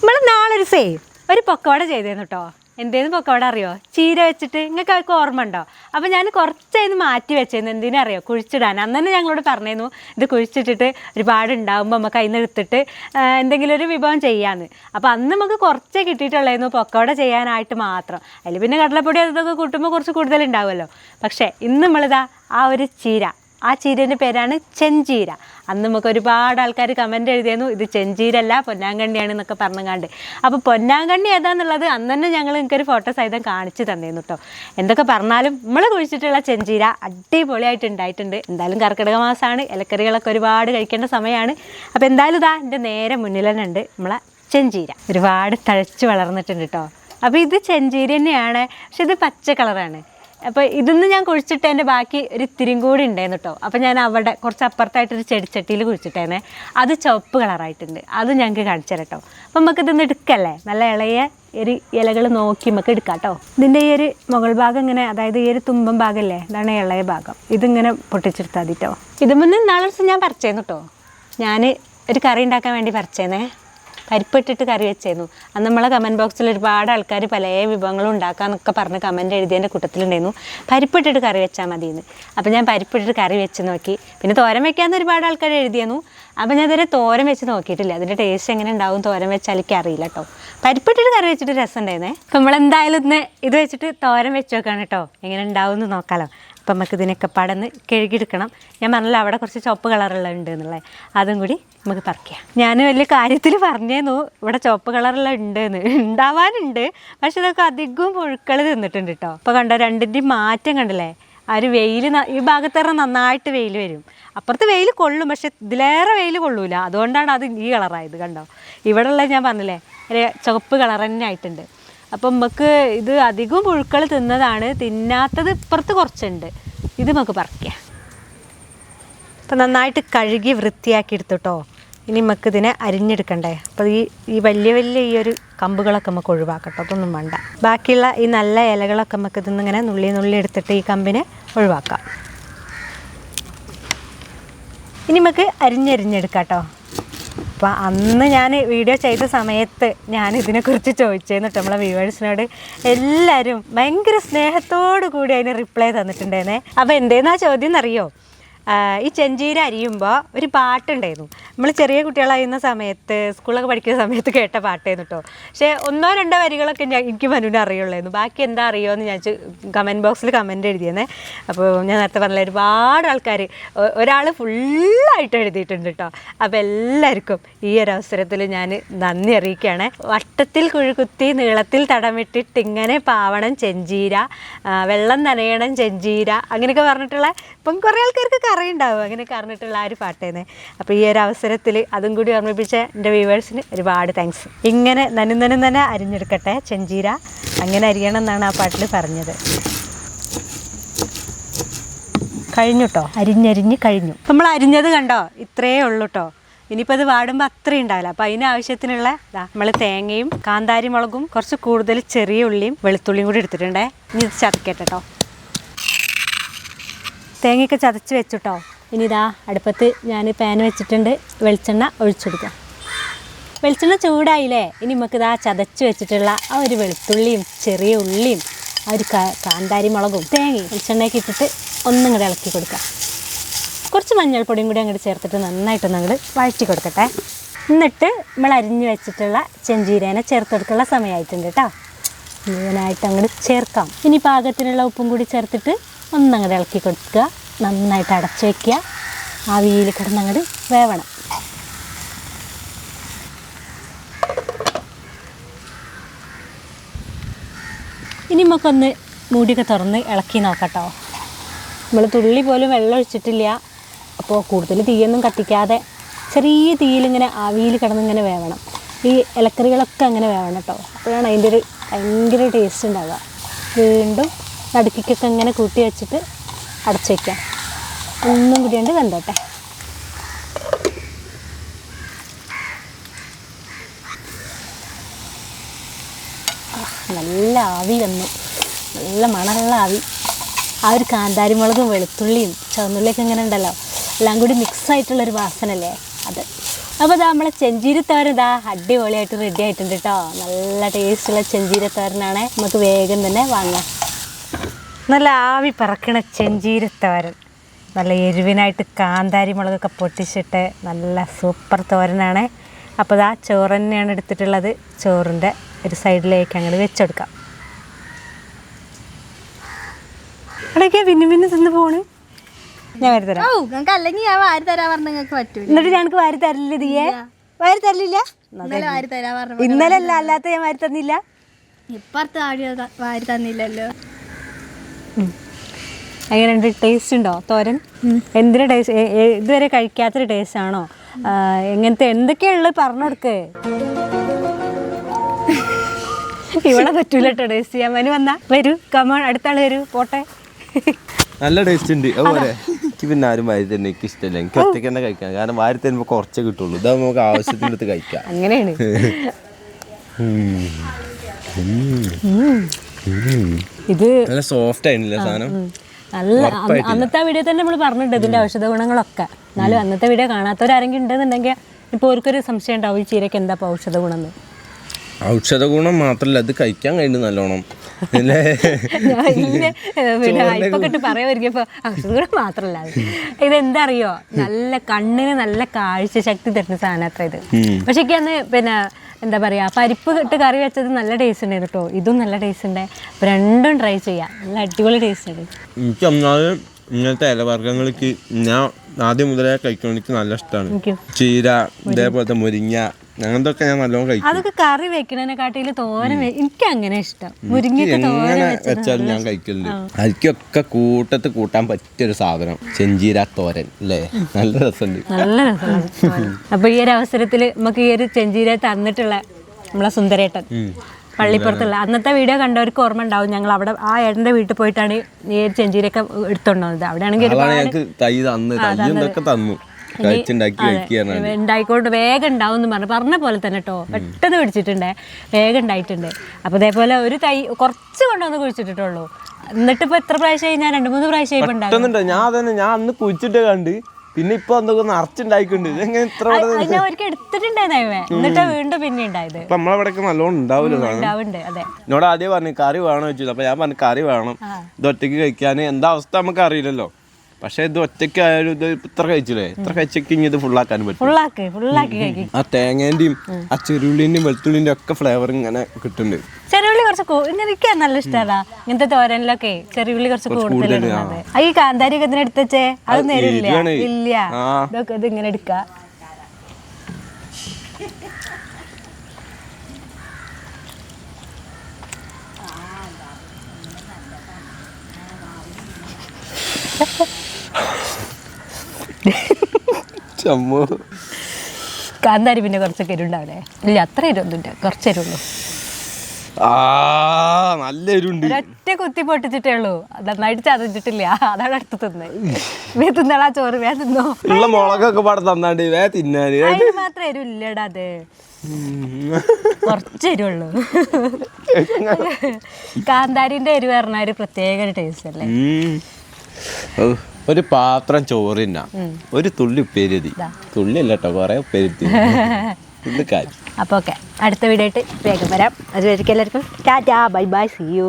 നമ്മൾ നാളെ ഒരു സേ ഒരു പൊക്കവട ചെയ്തേന്നു കേട്ടോ എന്തേന്ന് പൊക്കവട അറിയോ? ചീര വെച്ചിട്ട് നിങ്ങൾക്ക് അവർക്ക് ഓർമ്മ ഉണ്ടോ? അപ്പം ഞാൻ കുറച്ചതിന് മാറ്റി വെച്ചേന്ന്. എന്തിനാ അറിയോ കുഴിച്ചിടാൻ. അന്ന് തന്നെ ഞങ്ങളോട് പറഞ്ഞേന്നു ഇത് കുഴിച്ചിട്ടിട്ട് ഒരുപാട് ഉണ്ടാകുമ്പോൾ നമുക്ക് അതിൽ നിന്ന് എടുത്തിട്ട് എന്തെങ്കിലും ഒരു വിഭവം ചെയ്യാമെന്ന് അപ്പോൾ അന്ന് നമുക്ക് കുറച്ചേ കിട്ടിയിട്ടുള്ളായിരുന്നു പൊക്കവട ചെയ്യാനായിട്ട് മാത്രം. അതിൽ പിന്നെ കടലപ്പൊടി അതൊക്കെ കൂട്ടുമ്പോൾ കുറച്ച് കൂടുതലുണ്ടാവുമല്ലോ പക്ഷേ ഇന്ന് നമ്മളിതാ ആ ഒരു ചീര. ആ ചീരേന്റെ പേരാണ് ചെഞ്ചീര. അന്ന് നമുക്ക് ഒരുപാട് ആൾക്കാർ കമന്റ് എഴുതിയിരുന്നു ഇത് ചെഞ്ചീരല്ല പൊന്നാങ്കണ്ണിയാണ് എന്നൊക്കെ പറഞ്ഞുകാണ്ട് അപ്പോൾ പൊന്നാങ്കണ്ണി ഏതാന്നുള്ളത് അന്ന് തന്നെ ഞങ്ങൾ നിങ്ങൾക്കൊരു ഫോട്ടോ സഹിതം കാണിച്ചു തന്നിരുന്നു കേട്ടോ എന്തൊക്കെ പറഞ്ഞാലും നമ്മൾ കുഴിച്ചിട്ടുള്ള ചെഞ്ചീര അടിപൊളിയായിട്ട് ഉണ്ടായിട്ടുണ്ട്. എന്തായാലും കർക്കിടക മാസമാണ് ഇലക്കറികളൊക്കെ ഒരുപാട് കഴിക്കേണ്ട സമയമാണ് അപ്പോൾ എന്തായാലും ഇതാ എന്റെ നേരെ മുന്നിൽ തന്നെ ഉണ്ട് നമ്മളെ ചെഞ്ചീര. ഒരുപാട് തഴച്ച് വളർന്നിട്ടുണ്ട് കേട്ടോ അപ്പോൾ ഇത് ചെഞ്ചീര തന്നെയാണ് പക്ഷെ ഇത് പച്ച കളറാണ്. അപ്പോൾ ഇതിന്ന് ഞാൻ കുഴിച്ചിട്ട് എന്റെ ബാക്കി ഒരു ഇത്തിരിയും കൂടി ഉണ്ടായിരുന്നു കേട്ടോ അപ്പോൾ ഞാൻ അവിടെ കുറച്ച് അപ്പുറത്തായിട്ടൊരു ചെടിച്ചട്ടിയിൽ കുഴിച്ചിട്ടേനെ. അത് ചുവപ്പ് കളറായിട്ടുണ്ട്. അത് ഞങ്ങൾക്ക് കാണിച്ചു തരാം കേട്ടോ അപ്പം നമുക്ക് ഇതൊന്ന് എടുക്കല്ലേ? നല്ല ഇളയ ഒരു ഇലകൾ നോക്കി നമുക്ക് എടുക്കാം കേട്ടോ ഇതിന്റെ ഈ ഒരു മുകൾ ഭാഗം ഇങ്ങനെ അതായത് ഈ ഒരു തുമ്പം ഭാഗമല്ലേ ഇതാണ് ഇളയ ഭാഗം. ഇതിങ്ങനെ പൊട്ടിച്ചെടുത്താൽ മതി കേട്ടോ ഇത് മുന്നേ നാളെ ദിവസം ഞാൻ പറിച്ചേന്നു കേട്ടോ ഞാൻ ഒരു കറി ഉണ്ടാക്കാൻ വേണ്ടി പറിച്ചേന്നേ. പരിപ്പിട്ടിട്ട് കറി വെച്ചായിരുന്നു അന്ന് നമ്മളെ കമന്റ് ബോക്സിൽ ഒരുപാട് ആൾക്കാർ പല വിഭവങ്ങളും ഉണ്ടാക്കാമെന്നൊക്കെ പറഞ്ഞ് കമന്റ് എഴുതിയതിന്റെ കൂട്ടത്തിലുണ്ടായിരുന്നു. പരിപ്പിട്ടിട്ട് കറി വെച്ചാൽ മതിയെന്ന്. അപ്പോൾ ഞാൻ പരിപ്പിട്ടിട്ട് കറി വെച്ച് നോക്കി. പിന്നെ തോരൻ വെക്കാമെന്ന് ഒരുപാട് ആൾക്കാർ എഴുതിയിരുന്നു അപ്പോൾ ഞാൻ ഇതുവരെ തോരൻ വെച്ച് നോക്കിയിട്ടില്ല. അതിന്റെ ടേസ്റ്റ് എങ്ങനെ ഉണ്ടാവും തോരൻ വെച്ചാൽ എനിക്ക് അറിയില്ല കേട്ടോ പരിപ്പിട്ടിട്ട് കറി വെച്ചിട്ട് രസം ഉണ്ടായിരുന്നേ അപ്പോൾ നമ്മളെന്തായാലും ഇന്ന് ഇത് വെച്ചിട്ട് തോരൻ വെച്ച് നോക്കാണ് കേട്ടോ എങ്ങനെ ഉണ്ടാവും എന്ന് നോക്കാമല്ലോ അപ്പം നമുക്ക് ഇതിനൊക്കെ പടന്ന് കഴുകിയെടുക്കണം. ഞാൻ പറഞ്ഞല്ലോ അവിടെ കുറച്ച് ചുവപ്പ് കളറുള്ള ഉണ്ട് എന്നുള്ളത്. അതും കൂടി നമുക്ക് പറിക്കാം ഞാൻ വലിയ കാര്യത്തിൽ പറഞ്ഞേന്നു ഇവിടെ ചുവപ്പ് കളറുള്ള ഉണ്ട് എന്ന് ഉണ്ടാവാനുണ്ട് പക്ഷെ ഇതൊക്കെ അധികവും പുഴുക്കൾ തിന്നിട്ടുണ്ട് കേട്ടോ അപ്പോൾ കണ്ടോ രണ്ടിന്റെയും മാറ്റം കണ്ടല്ലേ? ആ ഒരു വെയിൽ ഈ ഭാഗത്തേറെ നന്നായിട്ട് വെയിൽ വരും. അപ്പുറത്ത് വെയിൽ കൊള്ളും പക്ഷെ ഇതിലേറെ വെയിൽ കൊള്ളൂല. അതുകൊണ്ടാണ് അത് ഈ കളറായത് കണ്ടോ. ഇവിടെ ഉള്ള ഞാൻ പറഞ്ഞില്ലേ ഒരു ചുവപ്പ് കളർ തന്നെ ആയിട്ടുണ്ട്. അപ്പം നമുക്ക് ഇത് അധികം പുഴുക്കൾ തിന്നതാണ്. തിന്നാത്തത് ഇപ്പുറത്ത് കുറച്ചുണ്ട്. ഇത് നമുക്ക് പറിക്കാം. അപ്പം നന്നായിട്ട് കഴുകി വൃത്തിയാക്കി എടുത്തുട്ടോ. ഇനി നമുക്ക് ഇതിനെ അരിഞ്ഞെടുക്കണ്ടേ. അപ്പോൾ ഈ ഈ വലിയ വലിയ ഈ ഒരു കമ്പുകളൊക്കെ നമുക്ക് ഒഴിവാക്കട്ടോ. അതൊന്നും വേണ്ട. ബാക്കിയുള്ള ഈ നല്ല ഇലകളൊക്കെ നമുക്ക് ഇതിന്ന് ഇങ്ങനെ നുള്ളി നുള്ളി എടുത്തിട്ട് ഈ കമ്പിനെ ഒഴിവാക്കാം. ഇനി നമുക്ക് അരിഞ്ഞരിഞ്ഞെടുക്കാം കേട്ടോ അപ്പോൾ അന്ന് ഞാൻ വീഡിയോ ചെയ്ത സമയത്ത് ഞാൻ ഇതിനെക്കുറിച്ച് ചോദിച്ചേന്ന് നമ്മളെ വ്യൂവേഴ്സിനോട്. എല്ലാവരും ഭയങ്കര സ്നേഹത്തോടു കൂടി അതിന് റിപ്ലൈ തന്നിട്ടുണ്ടായിരുന്നേ. അപ്പോൾ എന്തേന്നാ ചോദ്യം എന്നറിയോ ഈ ചെഞ്ചീര അരിയുമ്പോൾ ഒരു പാട്ടുണ്ടായിരുന്നു. നമ്മൾ ചെറിയ കുട്ടികളായിരുന്ന സമയത്ത് സ്കൂളൊക്കെ പഠിക്കുന്ന സമയത്ത് കേട്ട പാട്ടായിരുന്നു കേട്ടോ പക്ഷേ ഒന്നോ രണ്ടോ വരികളൊക്കെ ഞാൻ എനിക്ക് മനുവിനെ അറിയുള്ളായിരുന്നു. ബാക്കി എന്താ അറിയുമോ എന്ന് ഞാൻ കമന്റ് ബോക്സിൽ കമന്റ് എഴുതിയെന്നേ. അപ്പോൾ ഞാൻ നേരത്തെ പറഞ്ഞ ഒരുപാട് ആൾക്കാർ ഒരാൾ ഫുള്ളായിട്ട് എഴുതിയിട്ടുണ്ട് കേട്ടോ അപ്പോൾ എല്ലാവർക്കും ഈ ഒരു അവസരത്തിൽ ഞാൻ നന്ദി അറിയിക്കുകയാണ്. വട്ടത്തിൽ കുഴുകുത്തി നീളത്തിൽ തടമിട്ടിട്ട് ഇങ്ങനെ പാവണം ചെഞ്ചീര വെള്ളം നനയണം ചെഞ്ചീര അങ്ങനെയൊക്കെ പറഞ്ഞിട്ടുള്ള ഇപ്പം കുറേ ആൾക്കാർക്ക് അറിയുണ്ടാവും? അങ്ങനെ അറിഞ്ഞിട്ടുള്ള ആ ഒരു പാട്ടേന്ന്. അപ്പോൾ ഈ ഒരു അവസരത്തിൽ അതും കൂടി ഓർമ്മിപ്പിച്ച എന്റെ വ്യൂവേഴ്സിന് ഒരുപാട് താങ്ക്സ് ഇങ്ങനെ നനും നനും തന്നെ അരിഞ്ഞെടുക്കട്ടെ ചെഞ്ചീര. അങ്ങനെ അരിയണം എന്നാണ് ആ പാട്ടിൽ പറഞ്ഞത്. കഴിഞ്ഞു കേട്ടോ അരിഞ്ഞരിഞ്ഞ് കഴിഞ്ഞു. നമ്മൾ അരിഞ്ഞത് കണ്ടോ? ഇത്രയേ ഉള്ളൂ കേട്ടോ ഇനിയിപ്പോൾ അത് വാടുമ്പോൾ അത്രയും ഉണ്ടാവില്ല. അപ്പോൾ അതിന് ആവശ്യത്തിനുള്ള നമ്മൾ തേങ്ങയും കാന്താരി മുളകും കുറച്ച് കൂടുതൽ ചെറിയ ഉള്ളിയും വെളുത്തുള്ളിയും കൂടി എടുത്തിട്ടുണ്ടേ. ഇനി ഇത് ചതക്കട്ടെ കേട്ടോ തേങ്ങയൊക്കെ ചതച്ച് വെച്ചിട്ടോ. ഇനി ഇതാ അടുപ്പത്ത് ഞാൻ പാൻ വെച്ചിട്ടുണ്ട്. വെളിച്ചെണ്ണ ഒഴിച്ചെടുക്കാം. വെളിച്ചെണ്ണ ചൂടായില്ലേ? ഇനി നമുക്ക് ഇതാ ചതച്ച് വെച്ചിട്ടുള്ള ആ ഒരു വെളുത്തുള്ളിയും ചെറിയ ഉള്ളിയും ആ ഒരു കാന്താരി മുളകും തേങ്ങയും വെളിച്ചെണ്ണയൊക്കെ ഇട്ടിട്ട് ഒന്നും കൂടെ ഇളക്കി കൊടുക്കാം. കുറച്ച് മഞ്ഞൾപ്പൊടിയും കൂടി അങ്ങോട്ട് ചേർത്തിട്ട് നന്നായിട്ടൊന്ന് അങ്ങോട്ട് വഴറ്റി കൊടുക്കട്ടെ. എന്നിട്ട് നമ്മൾ അരിഞ്ഞ് വെച്ചിട്ടുള്ള ചെഞ്ചീരേനെ ചേർത്ത് കൊടുക്കാനുള്ള സമയമായിട്ടുണ്ട് കേട്ടോ മുഴുവനായിട്ട് അങ്ങോട്ട് ചേർക്കാം. ഇനി പാകത്തിനുള്ള ഉപ്പും കൂടി ചേർത്തിട്ട് ഒന്നങ്ങോട്ട് ഇളക്കി കൊടുക്കുക. നന്നായിട്ട് അടച്ചു വയ്ക്കുക ആവിയിൽ കിടന്നങ്ങോട്ട് വേവണം. ഇനി നമുക്കൊന്ന് മൂടിയൊക്കെ തുറന്ന് ഇളക്കി നോക്കട്ടോ. നമ്മൾ തുള്ളി പോലും വെള്ളം ഒഴിച്ചിട്ടില്ല. അപ്പോൾ കൂടുതൽ തീയൊന്നും കത്തിക്കാതെ ചെറിയ തീയിലിങ്ങനെ ആവിയിൽ കിടന്നിങ്ങനെ വേവണം. ഈ ഇലക്കറികളൊക്കെ അങ്ങനെ വേവണം കേട്ടോ. അപ്പോഴാണ് അതിന്റെ ഒരു ഭയങ്കര ടേസ്റ്റ് ഉണ്ടാവുക. വീണ്ടും നടുക്കിക്കൊക്കെ ഇങ്ങനെ കൂട്ടി വെച്ചിട്ട് അടച്ചു വയ്ക്കാം ഒന്നും കൂടിയുണ്ട് കണ്ടോട്ടെ നല്ല ആവി വന്നു. നല്ല മണമുള്ള ആവി. ആ ഒരു കാന്താരിമുളകും വെളുത്തുള്ളിയും ചുവന്നുള്ളിയൊക്കെ ഇങ്ങനെ ഉണ്ടല്ലോ. എല്ലാം കൂടി മിക്സ് ആയിട്ടുള്ളൊരു വാസനല്ലേ അത്. അപ്പോൾ ഇതാ നമ്മളെ ചെഞ്ചീരത്തോരൻ ഇതാ അടിപൊളിയായിട്ട് റെഡി ആയിട്ടുണ്ട് കേട്ടോ നല്ല ടേസ്റ്റുള്ള ചെഞ്ചീരത്തോരനാണ്. നമുക്ക് വേഗം തന്നെ വാങ്ങാം. നല്ല ആവി പറക്കണ ചെഞ്ചീരത്തോരൻ നല്ല എരിവിനായിട്ട് കാന്താരി മുളകൊക്കെ പൊട്ടിച്ചിട്ട് നല്ല സൂപ്പർ തോരനാണ്. അപ്പോൾ ആ ചോറ് തന്നെയാണ് എടുത്തിട്ടുള്ളത്. ചോറിന്റെ ഒരു സൈഡിലേക്ക് അങ്ങോട്ട് വെച്ചെടുക്കാം. ഇടയ്ക്ക് പിന്നെ പിന്നെ തിന്ന് പോണ്. ഞാൻ വാരി തരാം. നിങ്ങൾക്ക് അല്ലെങ്കിൽ ഞാൻ വാരി തരാൻ പറഞ്ഞ നിങ്ങൾക്ക് പറ്റൂല. എന്നിട്ട് ഞങ്ങൾക്ക് വാരി തരില്ല ദിയേ വാരി തരില്ല ഇന്നലെ വാരി തരാൻ പറഞ്ഞു ഇന്നലെ അല്ല അല്ലാത്ത ഞാൻ വാരി തന്നില്ല. ഇപ്പുറത്ത് വാരി തന്നില്ലല്ലോ. എങ്ങനെയുണ്ട്? ടേസ്റ്റ് ഉണ്ടോ? തോരൻ? എന്തിനു ടേസ്റ്റ് ഇതുവരെ കഴിക്കാത്തൊരു ടേസ്റ്റ് ആണോ? എങ്ങനത്തെ എന്തൊക്കെയുള്ളത് പറഞ്ഞു കൊടുക്കേ ഇവിടെ പറ്റൂല കേട്ടോ ടേസ്റ്റ് ചെയ്യാൻ. മനു വന്നാ. വരൂ കമോൺ അടുത്ത ആൾ വരൂ പോട്ടെ. നല്ല ടേസ്റ്റ് ഉണ്ട്. അതുപോലെ എനിക്ക് പിന്നെ ആരും വാരി തന്നെ എനിക്ക് ഇഷ്ടമല്ല എനിക്ക് ഒറ്റയ്ക്ക് തന്നെ കഴിക്കാം കാരണം വാരി തരുമ്പോൾ കുറച്ചേ കിട്ടുള്ളൂ. ഇതാ നമുക്ക് ആവശ്യത്തിന് ആവശ്യത്തിനടുത്ത് കഴിക്കാം. അങ്ങനെയാണ്. ഇത് നല്ല സോഫ്റ്റ് ആയിരുന്നില്ല സാധനം? നല്ല അന്ന് അന്നത്തെ വീഡിയോ തന്നെ നമ്മൾ പറഞ്ഞിട്ടുണ്ട് ഇതിന്റെ ഔഷധ ഗുണങ്ങളൊക്കെ എന്നാലും അന്നത്തെ വീഡിയോ കാണാത്തവരാരെങ്കിലും ഉണ്ടെന്നുണ്ടെങ്കിൽ ഇപ്പോൾ ഓർക്കൊരു സംശയം ഉണ്ടാവും ഈ ചീരക്ക് എന്താ ഇപ്പൊ ഔഷധ ഗുണം എന്ന് ഔഷധ ഗുണം മാത്രല്ല അത് കഴിക്കാൻ കഴിഞ്ഞു നല്ലോണം. ഇപ്പൊ മാത്രല്ല. ഇതെന്താ അറിയോ നല്ല കണ്ണിന് നല്ല കാഴ്ച ശക്തി തരുന്ന സാധനം അത്ര ഇത്. പക്ഷേ അന്ന് പിന്നെ എന്താ പറയുക പരിപ്പ് ഇട്ട് കറി വെച്ചത് നല്ല ടേസ്റ്റ് ഉണ്ടായിരുന്നു കേട്ടോ ഇതും നല്ല ടേസ്റ്റ് ഉണ്ട്. അപ്പോൾ രണ്ടും ട്രൈ ചെയ്യാം. നല്ല അടിപൊളി ടേസ്റ്റ് ഉണ്ട്. എനിക്ക് ഒന്നാമത് ഇങ്ങനത്തെ ഇലവർഗങ്ങൾക്ക് ഞാൻ ആദ്യം മുതലേ കഴിക്കണം എനിക്ക് നല്ല ഇഷ്ടമാണ് ചീര ഇതേപോലത്തെ മുരിങ്ങ അങ്ങനത്തെ ഞാൻ നല്ലോണം കഴിക്കും. അതൊക്കെ കറി വെക്കണതിനെക്കാട്ടിൽ തോരൻ എനിക്ക് അങ്ങനെ ഇഷ്ടം. തോരൻ എങ്ങനെ വെച്ചാലും ഞാൻ കഴിക്കില്ല അരിക്കൊക്കെ കൂട്ടത്ത് കൂട്ടാൻ പറ്റിയൊരു സാധനം. ചെഞ്ചീര തോരൻ അല്ലേ നല്ല രസമുണ്ട്. നല്ല രസമാണ്. അപ്പൊ ഈ ഒരു അവസരത്തിൽ നമുക്ക് ഈ ഒരു ചെഞ്ചീര തന്നിട്ടുള്ള നമ്മളെ സുന്ദരേട്ടൻ പള്ളിപ്പുറത്തുള്ള അന്നത്തെ വീഡിയോ കണ്ടവർക്ക് ഓർമ്മ ഉണ്ടാവും. ഞങ്ങൾ അവിടെ ആ ഏട്ടന്റെ വീട്ടിൽ പോയിട്ടാണ് ഈ ഒരു ചെഞ്ചീരൊക്കെ എടുത്തോണ്ടത് അവിടെ ആണെങ്കിൽ തന്ന്. തന്നു ഉണ്ടായിക്കോട്ടെ വേഗം ഉണ്ടാവും എന്ന് പറഞ്ഞു പറഞ്ഞ പോലെ തന്നെ കേട്ടോ പെട്ടെന്ന് പിടിച്ചിട്ടുണ്ട്. വേഗം ഉണ്ടായിട്ടുണ്ട്. അപ്പോൾ ഇതേപോലെ ഒരു തൈ കുറച്ച് കൊണ്ടുവന്ന് കുഴിച്ചിട്ടുള്ളൂ എന്നിട്ട് ഇപ്പോൾ എത്ര പ്രാവശ്യമായി ഞാൻ രണ്ട് മൂന്ന് പ്രാവശ്യമായി പെട്ടെന്നുണ്ട് ഞാൻ അതന്നെ ഞാൻ അന്ന് കുഴിച്ചിട്ട് കണ്ട് പിന്നെ ഇപ്പൊ എന്തൊക്കെ നിറച്ചുണ്ടായിട്ടുണ്ട് ഇതെങ്ങനെ ഇത്ര ഇവിടെ അത് ഞാൻ ഒരിക്കൽ എടുത്തിട്ടുണ്ടായിരുന്നേ എന്നിട്ട് വീണ്ടും പിന്നെ ഉണ്ടായത്. ഇപ്പൊ നമ്മളവിടെയൊക്കെ നല്ലോണം ഉണ്ടാവില്ല എന്നോട് ആദ്യം പറഞ്ഞു കറി വേണം? വെച്ചു അപ്പൊ ഞാൻ പറഞ്ഞു കറി വേണം. ഇത് ഒറ്റയ്ക്ക് കഴിക്കാൻ എന്താ അവസ്ഥ? നമുക്ക് അറിയില്ലല്ലോ പക്ഷെ ഇത് ഒറ്റയ്ക്ക് ആയാലും ഇത് ഇത്ര കഴിച്ചില്ലേ? ഇത്ര കഴിച്ചൊക്കെ ഇനി ഇത് ഫുള്ളാക്കാൻ പറ്റും. ആ തേങ്ങേന്റെയും ആ ചെറുള്ളിന്റെയും വെളുത്തുള്ളിന്റെ ഒക്കെ ഫ്ലേവർ ഇങ്ങനെ കിട്ടുന്നുണ്ട്. ചെറുള്ളി കുറച്ച് എനിക്ക് നല്ല ഇഷ്ടമല്ല ഇങ്ങനത്തെ തോരനിലൊക്കെ ചെറുള്ളി കുറച്ച് ആ. ഈ കാന്താരി ഒക്കെ എടുത്തേ അത് നേരില്ല ഇല്ല. ഇതൊക്കെ ഇത് ഇങ്ങനെ എടുക്ക. കാന്താരി പിന്നെ കുറച്ചൊക്കെ എരുണ്ടാവില്ലേ ഇല്ല അത്ര എരുവൊന്നുമില്ല കുറച്ച് എരുള്ളൂ നല്ല എരുണ്ട് ഒറ്റ കുത്തി പൊട്ടിച്ചിട്ടേ ഉള്ളൂ. നന്നായിട്ട് ചതച്ചിട്ടില്ല. അതാണ് അടുത്ത് തിന്നത് വേ തിന്നളാ ചോറ് വേ തിന്നോ. ഉള്ള മുളകൊക്കെ പാടെ തന്നാണ്ട് വേ തിന്നാന്. മാത്രം എരുവില്ലടാ അത്. കുറച്ച് എരുള്ളൂ കാന്താരിന്റെ എരിവ് പറഞ്ഞ ഒരു പ്രത്യേക ടേസ്റ്റ് അല്ലേ? ഒരു പാത്രം ചോറിന ഒരു തുള്ളി പെരുതി തുള്ളി അല്ല കേട്ടോ കൊറേ ഉപ്പേരി ഇത് കാര്യം അപ്പോൾ ഓക്കെ അടുത്ത വീഡിയോ ആയിട്ട് വേഗം വരാം. അതുവരെയ്ക്കും എല്ലാവർക്കും. Tata bye bye see you